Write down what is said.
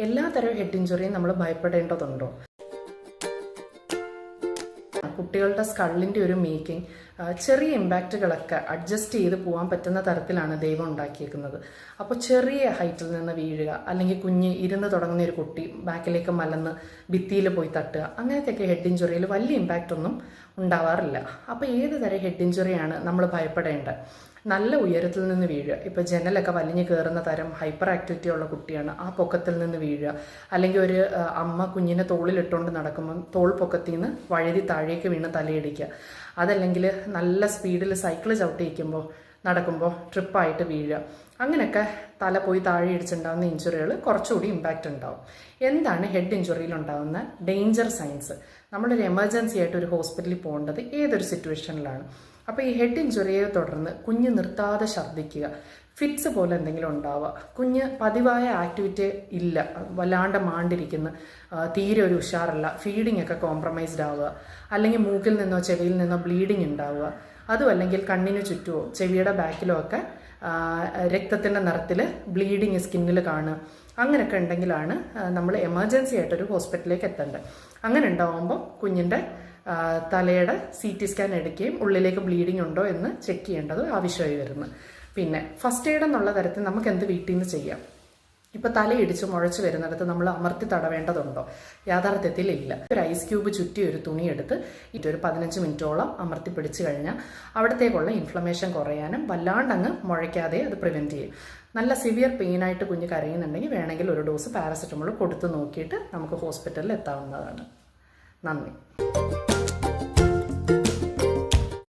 എല്ലാത്തരം ഹെഡ് ഇഞ്ചുറിയും നമ്മൾ ഭയപ്പെടേണ്ടതുണ്ടോ? കുട്ടികളുടെ സ്കള്ളിന്റെ ഒരു മേക്കിംഗ് ചെറിയ ഇമ്പാക്റ്റുകളൊക്കെ അഡ്ജസ്റ്റ് ചെയ്ത് പോകാൻ പറ്റുന്ന തരത്തിലാണ് ദൈവം ഉണ്ടാക്കിയേക്കുന്നത്. അപ്പോൾ ചെറിയ ഹൈറ്റിൽ നിന്ന് വീഴുക അല്ലെങ്കിൽ കുഞ്ഞ് ഇരുന്ന് തുടങ്ങുന്ന ഒരു കുട്ടി ബാക്കിലേക്ക് മലന്ന് ഭിത്തിയിൽ പോയി തട്ടുക അങ്ങനത്തെയൊക്കെ ഹെഡ് ഇഞ്ചുറിയിൽ വലിയ ഇമ്പാക്റ്റ് ഒന്നും ഉണ്ടാവാറില്ല. അപ്പോൾ ഏത് തരം ഹെഡ് ഇഞ്ചുറിയാണ് നമ്മൾ ഭയപ്പെടേണ്ടത്? നല്ല ഉയരത്തിൽ നിന്ന് വീഴുക. ഇപ്പോൾ ജനലൊക്കെ വലിഞ്ഞു കയറുന്ന തരം ഹൈപ്പർ ആക്ടിവിറ്റി ഉള്ള കുട്ടിയാണ് ആ പൊക്കത്തിൽ നിന്ന് വീഴുക. അല്ലെങ്കിൽ ഒരു അമ്മ കുഞ്ഞിനെ തോളിലിട്ടുകൊണ്ട് നടക്കുമ്പം തോൾ പൊക്കത്തിൽ നിന്ന് വഴുതി താഴേക്ക് വീണ് തലയിടിക്കുക. അതല്ലെങ്കിൽ നല്ല സ്പീഡിൽ സൈക്കിൾ ചവിട്ടിയിരിക്കുമ്പോൾ നടക്കുമ്പോൾ ട്രിപ്പായിട്ട് വീഴുക. അങ്ങനെയൊക്കെ തല പോയി താഴെ ഇടിച്ചുണ്ടാകുന്ന ഇഞ്ചുറികൾ കുറച്ചുകൂടി ഇമ്പാക്റ്റ് ഉണ്ടാവും. എന്താണ് ഹെഡ് ഇഞ്ചുറിയിൽ ഉണ്ടാകുന്ന ഡേഞ്ചർ സൈൻസ് നമ്മളൊരു എമർജൻസി ആയിട്ട് ഒരു ഹോസ്പിറ്റലിൽ പോകേണ്ടത് ഏതൊരു സിറ്റുവേഷനിലാണ് അപ്പോൾ ഈ ഹെഡ് ഇഞ്ചുറിയെ തുടർന്ന് കുഞ്ഞ് നിർത്താതെ ഛർദ്ദിക്കുക. ഫിറ്റ്സ് പോലെ എന്തെങ്കിലും ഉണ്ടാവുക. കുഞ്ഞ് പതിവായ ആക്ടിവിറ്റി ഇല്ല. വല്ലാണ്ട് മാണ്ടിരിക്കുന്ന. തീരെ ഒരു ഉഷാറല്ല. ഫീഡിംഗ് ഒക്കെ കോംപ്രമൈസ്ഡ് ആവുക. അല്ലെങ്കിൽ മൂക്കിൽ നിന്നോ ചെവിയിൽ നിന്നോ ബ്ലീഡിംഗ് ഉണ്ടാവുക. അതും അല്ലെങ്കിൽ കണ്ണിന് ചുറ്റുമോ ചെവിയുടെ ബാക്കിലോ ഒക്കെ രക്തത്തിന്റെ നിറത്തിൽ ബ്ലീഡിങ് സ്കിന്നിൽ കാണുക. അങ്ങനെയൊക്കെ ഉണ്ടെങ്കിലാണ് നമ്മൾ എമർജൻസി ആയിട്ടൊരു ഹോസ്പിറ്റലിലേക്ക് എത്തേണ്ടത്. അങ്ങനെ ഉണ്ടാവുമ്പോൾ കുഞ്ഞിന്റെ തലയുടെ സി ടി സ്കാൻ എടുക്കുകയും ഉള്ളിലേക്ക് ബ്ലീഡിംഗ് ഉണ്ടോ എന്ന് ചെക്ക് ചെയ്യേണ്ടത് ആവശ്യമായി വരുന്നു. പിന്നെ ഫസ്റ്റ് എയ്ഡ് എന്നുള്ള തരത്തിൽ നമുക്ക് എന്ത് വീട്ടിൽ നിന്ന് ചെയ്യാം? ഇപ്പൊ തലയിടിച്ച് മുഴച്ചു വരുന്നിടത്ത് നമ്മൾ അമർത്തി തടവേണ്ടതുണ്ടോ? യാഥാർത്ഥ്യത്തിൽ ഇല്ല. ഒരു ഐസ് ക്യൂബ് ചുറ്റി ഒരു തുണി എടുത്ത് ഒരു പതിനഞ്ച് മിനിറ്റോളം അമർത്തി പിടിച്ചു കഴിഞ്ഞാൽ അവിടത്തേക്കുള്ള ഇൻഫ്ലമേഷൻ കുറയാനും വല്ലാണ്ടങ്ങ് മുഴയ്ക്കാതെ അത് പ്രിവെന്റ് ചെയ്യും. നല്ല സിവിയർ പെയിൻ ആയിട്ട് കുഞ്ഞ് കരയുന്നുണ്ടെങ്കിൽ വേണമെങ്കിൽ ഒരു ഡോസ് പാരസെറ്റമോൾ കൊടുത്തു നോക്കിയിട്ട് നമുക്ക് ഹോസ്പിറ്റലിൽ എത്താവുന്നതാണ്. നന്ദി.